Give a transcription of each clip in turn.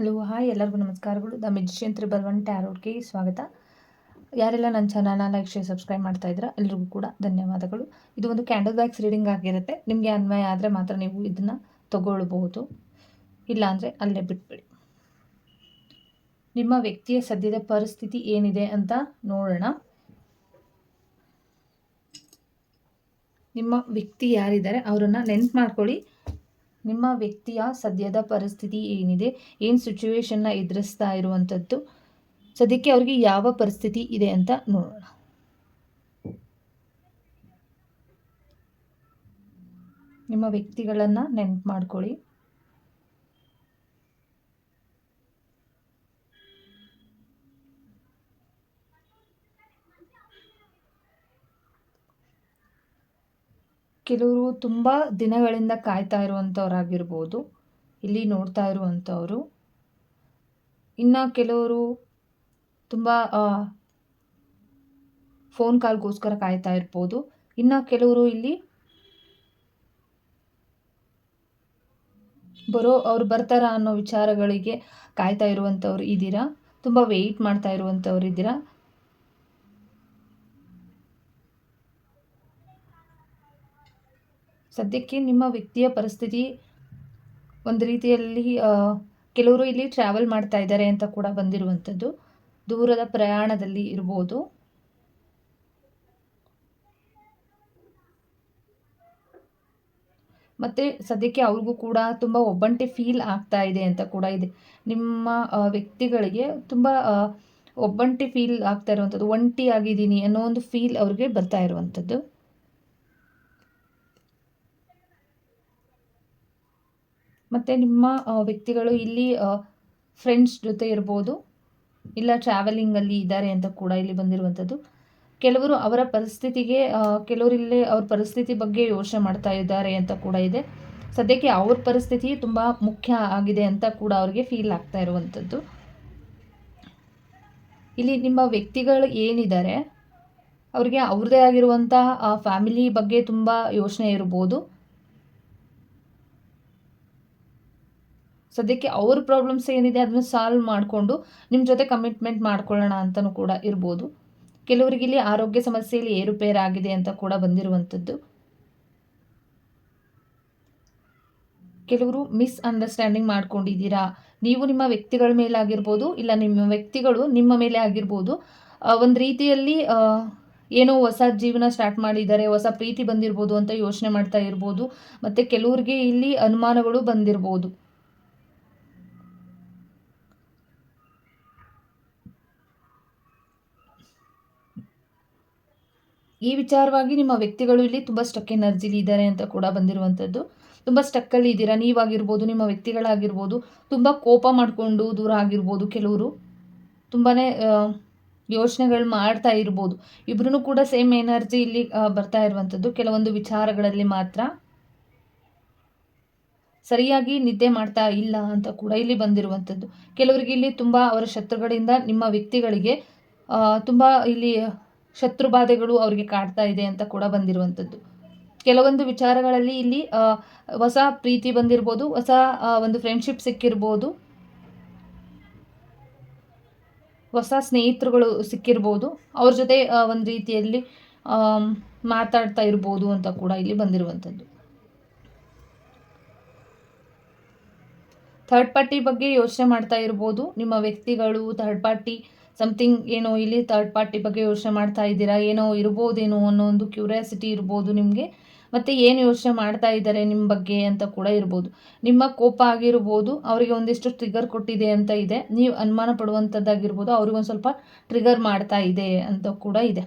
Hello, hi ಎಲ್ಲರಿಗೂ ನಮಸ್ಕಾರಗಳು. The magician triple one ಟ್ಯಾರೋಡ್ಗೆ ಸ್ವಾಗತ. ಯಾರೆಲ್ಲ ನನ್ನ ಚಾನಲ್ನ ಲೈಕ್, ಶೇರ್, ಸಬ್ಸ್ಕ್ರೈಬ್ ಮಾಡ್ತಾ ಇದ್ದೀರಾ, ಎಲ್ರಿಗೂ ಕೂಡ ಧನ್ಯವಾದಗಳು. ಇದು ಒಂದು ಕ್ಯಾಂಡಲ್ ಬ್ಯಾಗ್ಸ್ ರೀಡಿಂಗ್ ಆಗಿರುತ್ತೆ. ನಿಮಗೆ ಅನ್ವಯ ಆದರೆ ಮಾತ್ರ ನೀವು ಇದನ್ನು ತಗೊಳ್ಬಹುದು. ಇಲ್ಲಾಂದರೆ ಅಲ್ಲೇ ಬಿಟ್ಬಿಡಿ. ನಿಮ್ಮ ವ್ಯಕ್ತಿಯ ಸದ್ಯದ ಪರಿಸ್ಥಿತಿ ಏನಿದೆ ಅಂತ ನೋಡೋಣ. ನಿಮ್ಮ ವ್ಯಕ್ತಿ ಯಾರಿದ್ದಾರೆ, ಅವರನ್ನು ನೆನ್ಪು ಮಾಡ್ಕೊಳ್ಳಿ. ನಿಮ್ಮ ವ್ಯಕ್ತಿಯ ಸದ್ಯದ ಪರಿಸ್ಥಿತಿ ಏನಿದೆ? ಏನು ಸಿಚುವೇಶನ್ನ ಎದುರಿಸ್ತಾ ಇರುವಂಥದ್ದು ಸದ್ಯಕ್ಕೆ ಅವ್ರಿಗೆ ಯಾವ ಪರಿಸ್ಥಿತಿ ಇದೆ ಅಂತ ನೋಡೋಣ. ನಿಮ್ಮ ವ್ಯಕ್ತಿಗಳನ್ನು ನೆನ್ಪು ಮಾಡ್ಕೊಳ್ಳಿ. ಕೆಲವರು ತುಂಬ ದಿನಗಳಿಂದ ಕಾಯ್ತಾ ಇರುವಂಥವ್ರಾಗಿರ್ಬೋದು ಇಲ್ಲಿ ನೋಡ್ತಾ ಇರುವಂಥವರು ಇನ್ನು ಕೆಲವರು ತುಂಬ ಫೋನ್ ಕಾಲ್ಗೋಸ್ಕರ ಕಾಯ್ತಾ ಇರ್ಬೋದು. ಇನ್ನು ಕೆಲವರು ಇಲ್ಲಿ ಬರೋ, ಅವ್ರು ಬರ್ತಾರ ಅನ್ನೋ ವಿಚಾರಗಳಿಗೆ ಕಾಯ್ತಾ ಇರುವಂಥವ್ರು ಇದ್ದೀರಾ? ತುಂಬ ವೆಯ್ಟ್ ಮಾಡ್ತಾ ಇರುವಂಥವ್ರು ಇದ್ದೀರಾ? ಸದ್ಯಕ್ಕೆ ನಿಮ್ಮ ವ್ಯಕ್ತಿಯ ಪರಿಸ್ಥಿತಿ ಒಂದು ರೀತಿಯಲ್ಲಿ ಕೆಲವರು ಇಲ್ಲಿ ಟ್ರಾವೆಲ್ ಮಾಡ್ತಾ ಇದ್ದಾರೆ ಅಂತ ಕೂಡ ಬಂದಿರುವಂಥದ್ದು. ದೂರದ ಪ್ರಯಾಣದಲ್ಲಿ ಇರ್ಬೋದು. ಮತ್ತು ಸದ್ಯಕ್ಕೆ ಅವ್ರಿಗೂ ಕೂಡ ತುಂಬ ಒಬ್ಬಂಟಿ ಫೀಲ್ ಆಗ್ತಾ ಇದೆ ಅಂತ ಕೂಡ ಇದೆ. ನಿಮ್ಮ ವ್ಯಕ್ತಿಗಳಿಗೆ ತುಂಬ ಒಬ್ಬಂಟಿ ಫೀಲ್ ಆಗ್ತಾ ಇರುವಂಥದ್ದು ಒಂಟಿ ಆಗಿದ್ದೀನಿ ಅನ್ನೋ ಒಂದು ಫೀಲ್ ಅವ್ರಿಗೆ ಬರ್ತಾ ಇರುವಂಥದ್ದು. ಮತ್ತು ನಿಮ್ಮ ವ್ಯಕ್ತಿಗಳು ಇಲ್ಲಿ ಫ್ರೆಂಡ್ಸ್ ಜೊತೆ ಇರ್ಬೋದು, ಇಲ್ಲ ಟ್ರಾವೆಲಿಂಗಲ್ಲಿ ಇದ್ದಾರೆ ಅಂತ ಕೂಡ ಇಲ್ಲಿ ಬಂದಿರುವಂಥದ್ದು. ಕೆಲವರು ಅವರ ಪರಿಸ್ಥಿತಿಗೆ ಕೆಲವರು ಇಲ್ಲೇ ಅವ್ರ ಪರಿಸ್ಥಿತಿ ಬಗ್ಗೆ ಯೋಚನೆ ಮಾಡ್ತಾ ಇದ್ದಾರೆ ಅಂತ ಕೂಡ ಇದೆ. ಸದ್ಯಕ್ಕೆ ಅವ್ರ ಪರಿಸ್ಥಿತಿ ತುಂಬ ಮುಖ್ಯ ಆಗಿದೆ ಅಂತ ಕೂಡ ಅವ್ರಿಗೆ ಫೀಲ್ ಆಗ್ತಾ ಇರುವಂಥದ್ದು. ಇಲ್ಲಿ ನಿಮ್ಮ ವ್ಯಕ್ತಿಗಳು ಏನಿದ್ದಾರೆ, ಅವ್ರಿಗೆ ಅವ್ರದ್ದೇ ಆಗಿರುವಂತಹ ಫ್ಯಾಮಿಲಿ ಬಗ್ಗೆ ತುಂಬ ಯೋಚನೆ ಇರ್ಬೋದು. ಸದ್ಯಕ್ಕೆ ಅವ್ರ ಪ್ರಾಬ್ಲಮ್ಸ್ ಏನಿದೆ ಅದನ್ನು ಸಾಲ್ವ್ ಮಾಡಿಕೊಂಡು ನಿಮ್ಮ ಜೊತೆ ಕಮಿಟ್ಮೆಂಟ್ ಮಾಡ್ಕೊಳ್ಳೋಣ ಅಂತಲೂ ಕೂಡ ಇರ್ಬೋದು. ಕೆಲವರಿಗೆ ಇಲ್ಲಿ ಆರೋಗ್ಯ ಸಮಸ್ಯೆಯಲ್ಲಿ ಏರುಪೇರಾಗಿದೆ ಅಂತ ಕೂಡ ಬಂದಿರುವಂಥದ್ದು. ಕೆಲವರು ಮಿಸ್ ಅಂಡರ್ಸ್ಟ್ಯಾಂಡಿಂಗ್ ಮಾಡ್ಕೊಂಡಿದ್ದೀರಾ? ನೀವು ನಿಮ್ಮ ವ್ಯಕ್ತಿಗಳ ಮೇಲೆ ಆಗಿರ್ಬೋದು ಇಲ್ಲ ನಿಮ್ಮ ವ್ಯಕ್ತಿಗಳು ನಿಮ್ಮ ಮೇಲೆ ಆಗಿರ್ಬೋದು ಒಂದು ರೀತಿಯಲ್ಲಿ ಏನೋ ಹೊಸ ಜೀವನ ಸ್ಟಾರ್ಟ್ ಮಾಡಿದ್ದಾರೆ, ಹೊಸ ಪ್ರೀತಿ ಬಂದಿರ್ಬೋದು ಅಂತ ಯೋಚನೆ ಮಾಡ್ತಾ ಇರ್ಬೋದು, ಮತ್ತು ಕೆಲವ್ರಿಗೆ ಇಲ್ಲಿ ಅನುಮಾನಗಳು ಬಂದಿರ್ಬೋದು. ಈ ವಿಚಾರವಾಗಿ ನಿಮ್ಮ ವ್ಯಕ್ತಿಗಳು ಇಲ್ಲಿ ತುಂಬ ಸ್ಟಕ್ ಎನರ್ಜಿಲಿ ಇದ್ದಾರೆ ಅಂತ ಕೂಡ ಬಂದಿರುವಂಥದ್ದು ತುಂಬ ಸ್ಟಕ್ಕಲ್ಲಿ ಇದ್ದೀರಾ? ನೀವಾಗಿರ್ಬೋದು, ನಿಮ್ಮ ವ್ಯಕ್ತಿಗಳಾಗಿರ್ಬೋದು, ತುಂಬ ಕೋಪ ಮಾಡಿಕೊಂಡು ದೂರ ಆಗಿರ್ಬೋದು ಕೆಲವರು. ತುಂಬಾ ಯೋಚನೆಗಳು ಮಾಡ್ತಾ ಇರ್ಬೋದು. ಇಬ್ರು ಕೂಡ ಸೇಮ್ ಎನರ್ಜಿ ಇಲ್ಲಿ ಬರ್ತಾ ಇರುವಂಥದ್ದು ಕೆಲವೊಂದು ವಿಚಾರಗಳಲ್ಲಿ ಮಾತ್ರ. ಸರಿಯಾಗಿ ನಿದ್ದೆ ಮಾಡ್ತಾ ಇಲ್ಲ ಅಂತ ಕೂಡ ಇಲ್ಲಿ ಬಂದಿರುವಂಥದ್ದು ಕೆಲವರಿಗೆ ಇಲ್ಲಿ ತುಂಬ ಅವರ ಶತ್ರುಗಳಿಂದ ನಿಮ್ಮ ವ್ಯಕ್ತಿಗಳಿಗೆ ತುಂಬ ಇಲ್ಲಿ ಶತ್ರು ಬಾಧೆಗಳು ಅವರಿಗೆ ಕಾಡ್ತಾ ಇದೆ ಅಂತ ಕೂಡ ಬಂದಿರುವಂಥದ್ದು. ಕೆಲವೊಂದು ವಿಚಾರಗಳಲ್ಲಿ ಇಲ್ಲಿ ಹೊಸ ಪ್ರೀತಿ ಬಂದಿರ್ಬೋದು, ಹೊಸ ಒಂದು ಫ್ರೆಂಡ್ಶಿಪ್ ಸಿಕ್ಕಿರ್ಬೋದು. ಹೊಸ ಸ್ನೇಹಿತರುಗಳು ಸಿಕ್ಕಿರ್ಬೋದು. ಅವ್ರ ಜೊತೆ ಒಂದು ರೀತಿಯಲ್ಲಿ ಮಾತಾಡ್ತಾ ಇರ್ಬೋದು ಅಂತ ಕೂಡ ಇಲ್ಲಿ ಬಂದಿರುವಂಥದ್ದು. ಥರ್ಡ್ ಪಾರ್ಟಿ ಬಗ್ಗೆ ಯೋಚನೆ ಮಾಡ್ತಾ ಇರ್ಬೋದು. ನಿಮ್ಮ ವ್ಯಕ್ತಿಗಳು ಥರ್ಡ್ ಪಾರ್ಟಿ ಸಮಥಿಂಗ್ ಏನೋ ಇಲ್ಲಿ ಥರ್ಡ್ ಪಾರ್ಟಿ ಬಗ್ಗೆ ಯೋಚನೆ ಮಾಡ್ತಾ ಇದ್ದೀರಾ? ಏನೋ ಇರ್ಬೋದೇನೋ ಅನ್ನೋ ಒಂದು ಕ್ಯೂರಿಯಾಸಿಟಿ ಇರ್ಬೋದು ನಿಮಗೆ. ಮತ್ತು ಏನು ಯೋಚನೆ ಮಾಡ್ತಾ ಇದ್ದಾರೆ ನಿಮ್ಮ ಬಗ್ಗೆ ಅಂತ ಕೂಡ ಇರ್ಬೋದು. ನಿಮ್ಮ ಕೋಪ ಆಗಿರ್ಬೋದು, ಅವರಿಗೆ ಒಂದಿಷ್ಟು ಟ್ರಿಗರ್ ಕೊಟ್ಟಿದೆ ಅಂತ ಇದೆ. ನೀವು ಅನುಮಾನ ಪಡುವಂಥದ್ದಾಗಿರ್ಬೋದು ಅವ್ರಿಗೊಂದು ಸ್ವಲ್ಪ ಟ್ರಿಗರ್ ಮಾಡ್ತಾ ಇದೆ ಅಂತ ಕೂಡ ಇದೆ.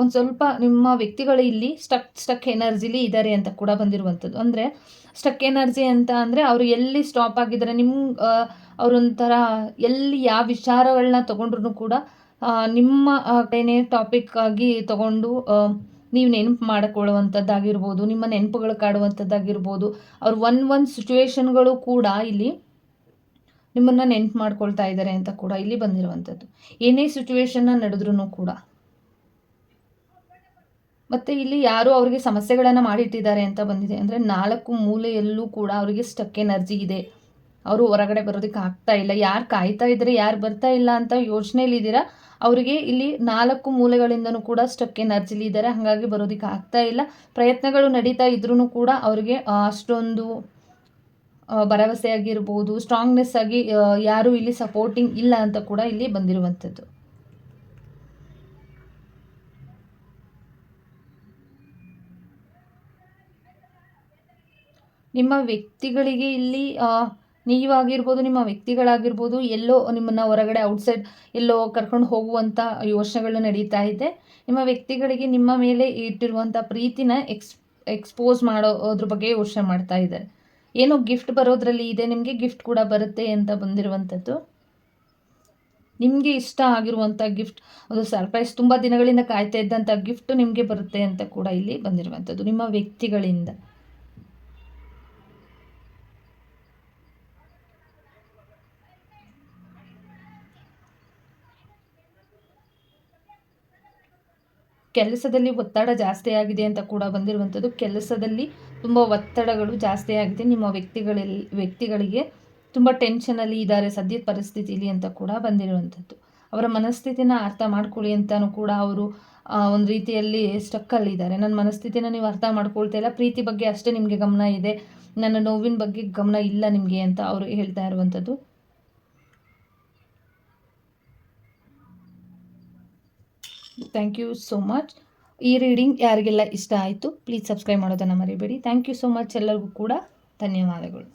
ಒಂದು ಸ್ವಲ್ಪ ನಿಮ್ಮ ವ್ಯಕ್ತಿಗಳು ಇಲ್ಲಿ ಸ್ಟಕ್ ಸ್ಟಕ್ ಎನರ್ಜಿಲಿ ಇದ್ದಾರೆ ಅಂತ ಕೂಡ ಬಂದಿರುವಂಥದ್ದು. ಅಂದರೆ ಸ್ಟಕ್ ಎನರ್ಜಿ ಅಂತ ಅಂದರೆ ಅವರು ಎಲ್ಲಿ ಸ್ಟಾಪ್ ಆಗಿದ್ದಾರೆ ನಿಮ್ಮ ಅವರೊಂಥರ ಎಲ್ಲಿ ಯಾವ ವಿಚಾರಗಳನ್ನ ತೊಗೊಂಡ್ರು ಕೂಡ ನಿಮ್ಮ ಏನೇ ಟಾಪಿಕ್ ಆಗಿ ತೊಗೊಂಡು ನೀವು ನೆನಪು ಮಾಡಿಕೊಳ್ಳುವಂಥದ್ದಾಗಿರ್ಬೋದು, ನಿಮ್ಮ ನೆನಪುಗಳು ಕಾಡುವಂಥದ್ದಾಗಿರ್ಬೋದು, ಅವ್ರು ಒನ್ ಒನ್ ಸಿಚುವೇಶನ್ಗಳು ಕೂಡ ಇಲ್ಲಿ ನಿಮ್ಮನ್ನು ನೆನಪು ಮಾಡ್ಕೊಳ್ತಾ ಇದ್ದಾರೆ ಅಂತ ಕೂಡ ಇಲ್ಲಿ ಬಂದಿರುವಂಥದ್ದು. ಏನೇ ಸಿಚುವೇಶನ್ನ ನಡೆದ್ರೂ ಕೂಡ. ಮತ್ತು ಇಲ್ಲಿ ಯಾರು ಅವರಿಗೆ ಸಮಸ್ಯೆಗಳನ್ನು ಮಾಡಿಟ್ಟಿದ್ದಾರೆ ಅಂತ ಬಂದಿದೆ. ಅಂದರೆ ನಾಲ್ಕು ಮೂಲೆಯಲ್ಲೂ ಕೂಡ ಅವರಿಗೆ ಸ್ಟಕ್ ಎನರ್ಜಿ ಇದೆ. ಅವರು ಹೊರಗಡೆ ಬರೋದಕ್ಕೆ ಆಗ್ತಾ ಇಲ್ಲ. ಯಾರು ಕಾಯ್ತಾ ಇದ್ದಾರೆ ಯಾರು ಬರ್ತಾ ಇಲ್ಲ ಅಂತ ಯೋಚನೆಯಲ್ಲಿದ್ದೀರಾ ಅವರಿಗೆ ಇಲ್ಲಿ ನಾಲ್ಕು ಮೂಲೆಗಳಿಂದನೂ ಕೂಡ ಸ್ಟಕ್ ಎನರ್ಜಿಲಿ ಇದ್ದಾರೆ. ಹಾಗಾಗಿ ಬರೋದಕ್ಕೆ ಆಗ್ತಾ ಇಲ್ಲ. ಪ್ರಯತ್ನಗಳು ನಡೀತಾ ಇದ್ರೂ ಕೂಡ ಅವರಿಗೆ ಅಷ್ಟೊಂದು ಭರವಸೆ ಆಗಿರ್ಬೋದು ಸ್ಟ್ರಾಂಗ್ನೆಸ್ ಆಗಿ ಯಾರು ಇಲ್ಲಿ ಸಪೋರ್ಟಿಂಗ್ ಇಲ್ಲ ಅಂತ ಕೂಡ ಇಲ್ಲಿ ಬಂದಿರುವಂಥದ್ದು. ನಿಮ್ಮ ವ್ಯಕ್ತಿಗಳಿಗೆ ಇಲ್ಲಿ ನೀವು ನೀವಾಗಿರ್ಬೋದು, ನಿಮ್ಮ ವ್ಯಕ್ತಿಗಳಾಗಿರ್ಬೋದು, ಎಲ್ಲೋ ನಿಮ್ಮನ್ನು ಹೊರಗಡೆ ಔಟ್ಸೈಡ್ ಎಲ್ಲೋ ಕರ್ಕೊಂಡು ಹೋಗುವಂಥ ಯೋಚನೆಗಳು ನಡೀತಾ ಇದೆ. ನಿಮ್ಮ ವ್ಯಕ್ತಿಗಳಿಗೆ ನಿಮ್ಮ ಮೇಲೆ ಇಟ್ಟಿರುವಂಥ ಪ್ರೀತಿನ ಎಕ್ಸ್ ಎಕ್ಸ್ಪೋಸ್ ಮಾಡೋದ್ರ ಬಗ್ಗೆ ಯೋಚನೆ ಮಾಡ್ತಾ ಇದ್ದಾರೆ ಏನೋ ಗಿಫ್ಟ್ ಬರೋದ್ರಲ್ಲಿ ಇದೆ, ನಿಮಗೆ ಗಿಫ್ಟ್ ಕೂಡ ಬರುತ್ತೆ ಅಂತ ಬಂದಿರುವಂಥದ್ದು ನಿಮಗೆ ಇಷ್ಟ ಆಗಿರುವಂಥ ಗಿಫ್ಟ್ ಒಂದು ಸರ್ಪ್ರೈಸ್ ತುಂಬ ದಿನಗಳಿಂದ ಕಾಯ್ತಾ ಇದ್ದಂಥ ಗಿಫ್ಟ್ ನಿಮಗೆ ಬರುತ್ತೆ ಅಂತ ಕೂಡ ಇಲ್ಲಿ ಬಂದಿರುವಂಥದ್ದು ನಿಮ್ಮ ವ್ಯಕ್ತಿಗಳಿಂದ. ಕೆಲಸದಲ್ಲಿ ಒತ್ತಡ ಜಾಸ್ತಿ ಆಗಿದೆ ಅಂತ ಕೂಡ ಬಂದಿರುವಂಥದ್ದು. ಕೆಲಸದಲ್ಲಿ ತುಂಬ ಒತ್ತಡಗಳು ಜಾಸ್ತಿ ಆಗಿದೆ. ನಿಮ್ಮ ವ್ಯಕ್ತಿಗಳಲ್ಲಿ ವ್ಯಕ್ತಿಗಳಿಗೆ ತುಂಬ ಟೆನ್ಷನಲ್ಲಿ ಇದ್ದಾರೆ ಸದ್ಯದ ಪರಿಸ್ಥಿತಿಲಿ ಅಂತ ಕೂಡ ಬಂದಿರುವಂಥದ್ದು. ಅವರ ಮನಸ್ಥಿತಿನ ಅರ್ಥ ಮಾಡ್ಕೊಳ್ಳಿ ಅಂತಲೂ ಕೂಡ ಅವರು ಒಂದು ರೀತಿಯಲ್ಲಿ ಸ್ಟಕ್ಕಲ್ಲಿದ್ದಾರೆ ನನ್ನ ಮನಸ್ಥಿತಿನ ನೀವು ಅರ್ಥ ಮಾಡ್ಕೊಳ್ತಾ ಇಲ್ಲ. ಪ್ರೀತಿ ಬಗ್ಗೆ ಅಷ್ಟೇ ನಿಮಗೆ ಗಮನ ಇದೆ. ನನ್ನ ನೋವಿನ ಬಗ್ಗೆ ಗಮನ ಇಲ್ಲ ನಿಮಗೆ ಅಂತ ಅವರು ಹೇಳ್ತಾ ಇರುವಂಥದ್ದು. ಥ್ಯಾಂಕ್ ಯು ಸೋ ಮಚ್ ಈ ರೀಡಿಂಗ್ ಯಾರಿಗೆಲ್ಲ ಇಷ್ಟ ಆಯಿತು ಪ್ಲೀಸ್ ಸಬ್ಸ್ಕ್ರೈಬ್ ಮಾಡೋದನ್ನು ಮರಿಬೇಡಿ. ಥ್ಯಾಂಕ್ ಯು ಸೋ ಮಚ್ ಎಲ್ಲರಿಗೂ ಕೂಡ. ಧನ್ಯವಾದಗಳು.